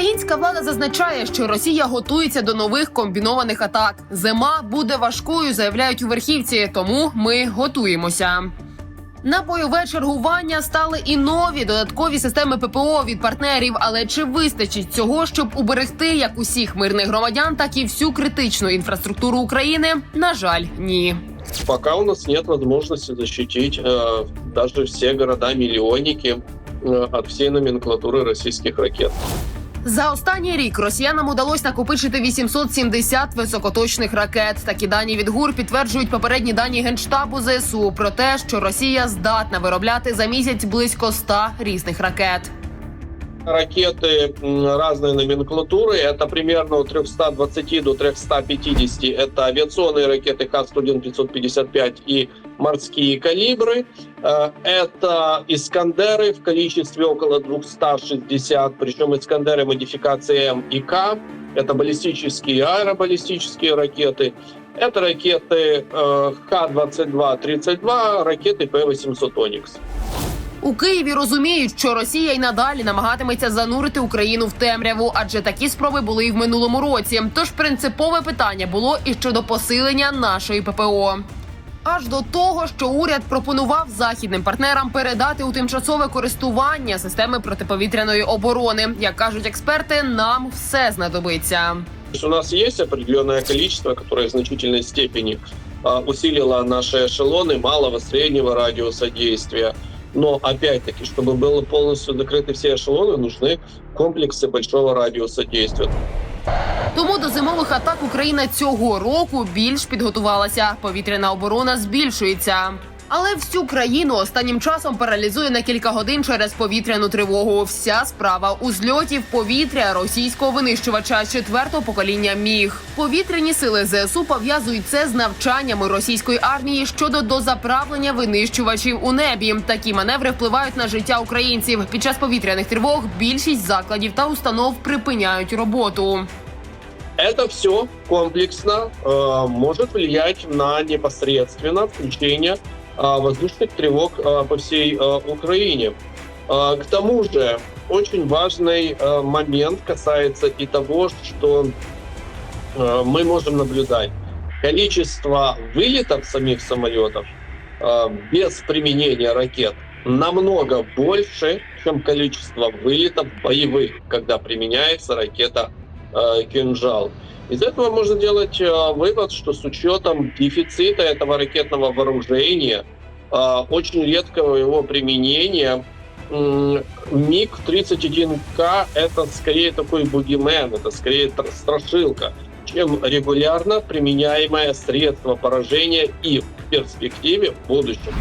Українська влада зазначає, що Росія готується до нових комбінованих атак. Зима буде важкою, заявляють у верхівці, тому ми готуємося. На бойове чергування стали і нові додаткові системи ППО від партнерів. Але чи вистачить цього, щоб уберегти як усіх мирних громадян, так і всю критичну інфраструктуру України? На жаль, ні. Пока у нас нет возможности защитить э, даже все города-миллионники э, от всей номенклатуры российских ракет. За останній рік росіянам удалось накопичити 870 високоточних ракет. Такі дані від ГУР підтверджують попередні дані генштабу ЗСУ про те, що Росія здатна виробляти за місяць близько 100 різних ракет. Ракеты разной номенклатуры, это примерно от 320 до 350. Это авиационные ракеты Х-101-555 и морские калибры. Э, Это Искандеры в количестве около 260, причем Искандеры модификации М и К. Это баллистические и аэробаллистические ракеты. Это ракеты э, Х-22-32, ракеты П-800 «Оникс». У Києві розуміють, що Росія й надалі намагатиметься занурити Україну в темряву, адже такі спроби були і в минулому році. Тож принципове питання було і щодо посилення нашої ППО. Аж до того, що уряд пропонував західним партнерам передати у тимчасове користування системи протиповітряної оборони. Як кажуть експерти, нам все знадобиться. У нас есть определенное количество, которое в значительной степени а, усилило наши эшелоны малого, среднего радиуса действия. Но опять-таки, чтобы было полностью закрыты все эшелоны, нужны комплексы большого радиуса действия. Тому до зимових атак Україна цього року більш підготувалася. Повітряна оборона збільшується. Але всю країну останнім часом паралізує на кілька годин через повітряну тривогу. Вся справа у зльоті в повітря російського винищувача четвертого покоління міг. Повітряні сили ЗСУ пов'язують це з навчаннями російської армії щодо дозаправлення винищувачів у небі. Такі маневри впливають на життя українців. Під час повітряних тривог більшість закладів та установ припиняють роботу. Это все комплексно э, может влиять на непосредственно включение э, воздушных тревог э, по всей э, Украине. К тому же очень важный момент касается и того, что мы можем наблюдать. Количество вылетов самих самолетов без применения ракет намного больше, чем количество вылетов боевых, когда применяется ракета э, кинжал. Из этого можно делать э, вывод, что с учетом дефицита этого ракетного вооружения, э, очень редкого его применения, м, МиГ-31К это скорее такой бугимен, это скорее тр- страшилка, чем регулярно применяемое средство поражения и в перспективе в будущем.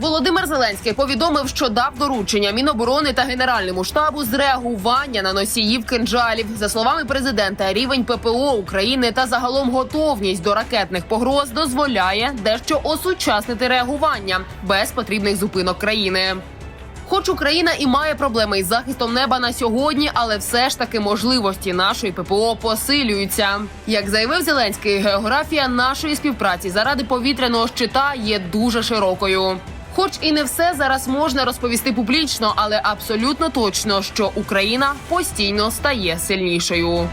Володимир Зеленський повідомив, що дав доручення Міноборони та Генеральному штабу з реагування на носіїв кинджалів. За словами президента, рівень ППО України та загалом готовність до ракетних погроз дозволяє дещо осучаснити реагування без потрібних зупинок країни. Хоч Україна і має проблеми із захистом неба на сьогодні, але все ж таки можливості нашої ППО посилюються. Як заявив Зеленський, географія нашої співпраці заради повітряного щита є дуже широкою. Хоч і не все зараз можна розповісти публічно, але абсолютно точно, що Україна постійно стає сильнішою.